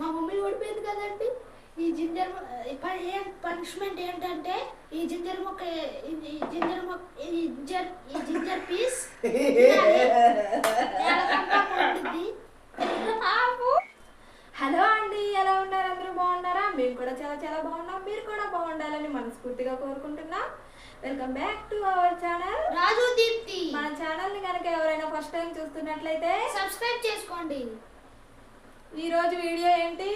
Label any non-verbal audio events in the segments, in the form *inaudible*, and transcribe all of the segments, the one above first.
మా మమ్మీ ఓడిపోయింది కదండి. ఈ జింజర్ ఏం పనిష్మెంట్ ఏంటంటే ఈ జింజర్ మొక్క ఈ జింజర్ మొక్క ఈ జింజర్ ఈ జింజర్ పీస్ హలో అండి ఎలా ఉన్నారు? అందరూ బాగున్నారా? మేము కూడా చాలా చాలా బాగున్నాం. మీరు కూడా బాగుండాలని మనస్ఫూర్తిగా కోరుకుంటున్నాం. Welcome back to our channel Raju Deepthi. మన ఛానల్ని కనుక ఎవరైనా ఫస్ట్ టైం చూస్తున్నట్లయితే సబ్స్క్రైబ్ చేసుకోండి. ఈరోజు వీడియో ఏంటి?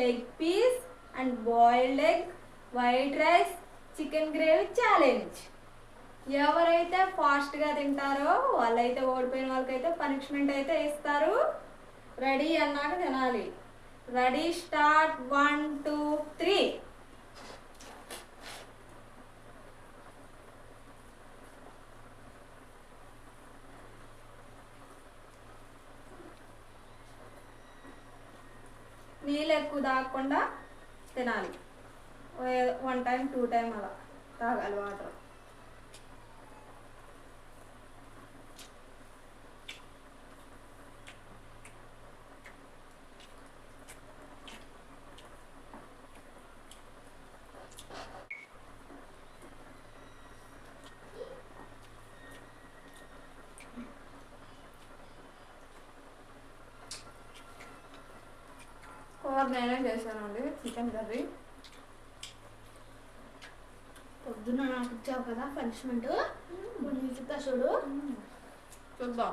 Leg piece and boiled egg white rice chicken gravy challenge ఎవరైతే ఫాస్ట్గా తింటారో వాళ్ళైతే ఓడిపోయిన వాళ్ళకైతే పనిష్మెంట్ అయితే ఇస్తారు. రెడీ అన్నాక తినాలి. Ready start one two three ఎక్కువ తినాలి. వన్ టైం టూ టైం అలా తాగాలి వాటర్ నేనే చేశానండి చికెన్ కర్రీ. పొద్దున్న నాకు ఇచ్చావు కదా పనిష్మెంట్ నీకు చూడు. చూద్దాం.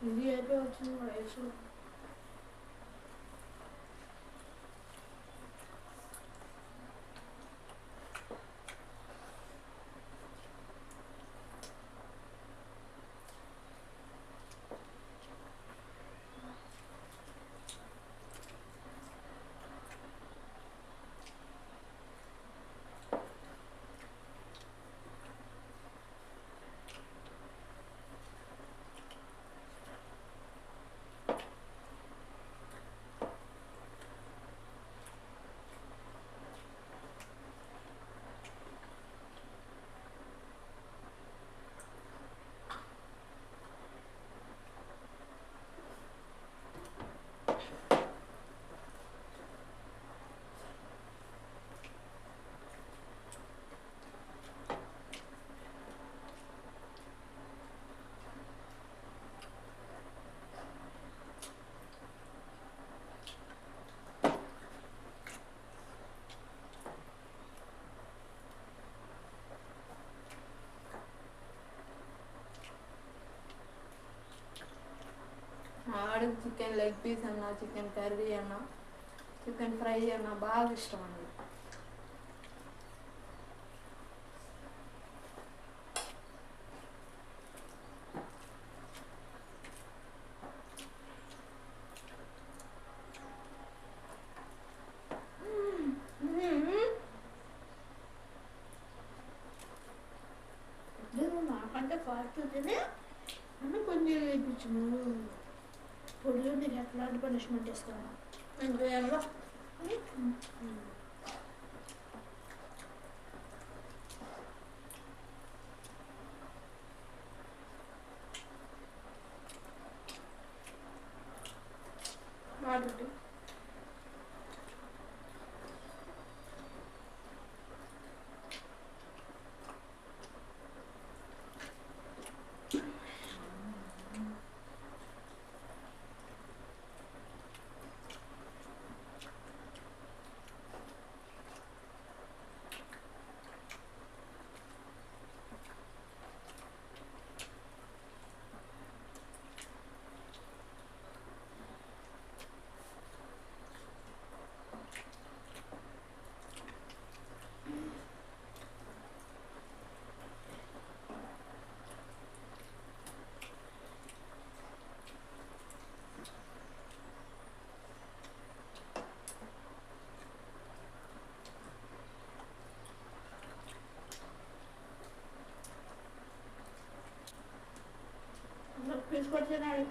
你也不要听我一说 ఆడికి చికెన్ లెగ్ పీస్ అన్నా చికెన్ కర్రీ అన్నా చికెన్ ఫ్రై అన్నా బాగా ఇష్టం అండి అంటే నాకంటే కొంచెం వేయించు పొడిలో నీకు ఎట్లాంటి పనిష్మెంట్ ఇస్తాను ఇంకేమో వాటి పీస్ కూడా తినాలి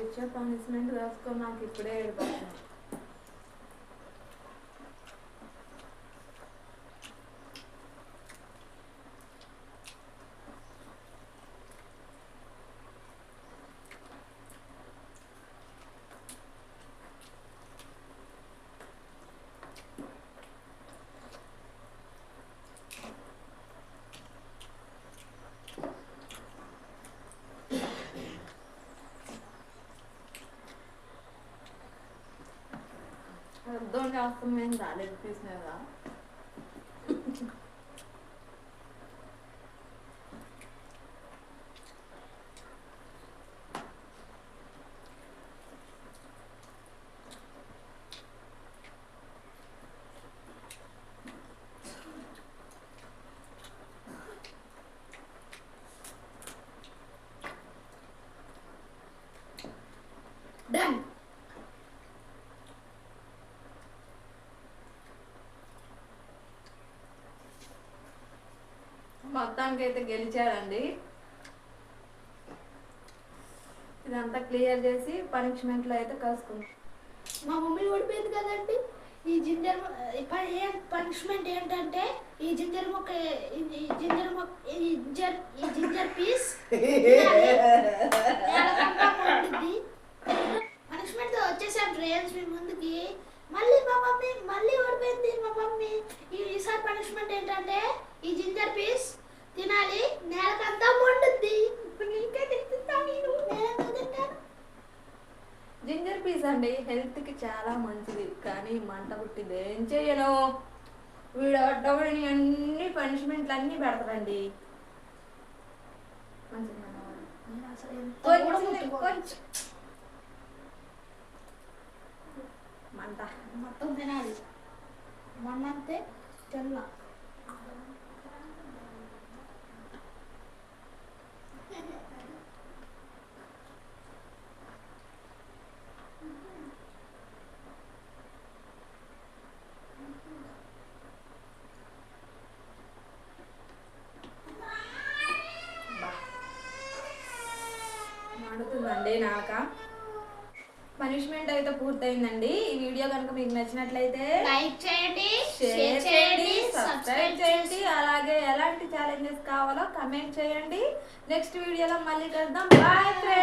ఇచ్చే పనిష్మెంట్ వేసుకొని నాకు ఇప్పుడే ఏడిపోతుంది 这么大，那个黑色的。మొత్తానికి అయితే గెలిచాడండి ఇదంతా క్లియర్ చేసి పనిష్మెంట్లో అయితే కలుసుకుందాం మా మమ్మీ ఓడిపోయింది కదండి. ఈ జింజర్ ఏం పనిష్మెంట్ ఏంటంటే ఈ జింజర్ మొక్క ఈ జింజర్ మొక్క ఈ జింజర్ ఈ జింజర్ పీస్ *laughs* పనిష్మెంట్ వచ్చేసాం ట్రైన్స్ మీ ముందుకి మళ్ళీ మా మమ్మీ మళ్ళీ ఓడిపోయింది మా మమ్మీ ఈ- ఈసారి పనిష్మెంట్ ఏంటంటే ఈ జింజర్ పీస్ తినాలి నేలకంతా వండుద్ది ఇప్పుడు నీకే తింటా నేను నేనెందుకు తింటాను అండి హెల్త్కి చాలా మంచిది కానీ మంట పుట్టింది. ఏం చేయను వీడు అడ్డబడిని అన్ని పనిష్మెంట్లు అన్నీ పెడతారండి మంట మొత్తం తినాలి. మొన్నంతే తెల్ల మండుతుందండి నాక. పనిష్మెంట్ అయితే పూర్తయిందండి. ఈ వీడియో కనుక మీకు నచ్చినట్లయితే లైక్ చేయండి షేర్ చేయండి సబ్స్క్రైబ్ చేయండి. అలాగే ఎలాంటి ఛాలెంజెస్ కావాలో కమెంట్ చేయండి. నెక్స్ట్ వీడియోలో మళ్ళీ కలుద్దాం. Bye friends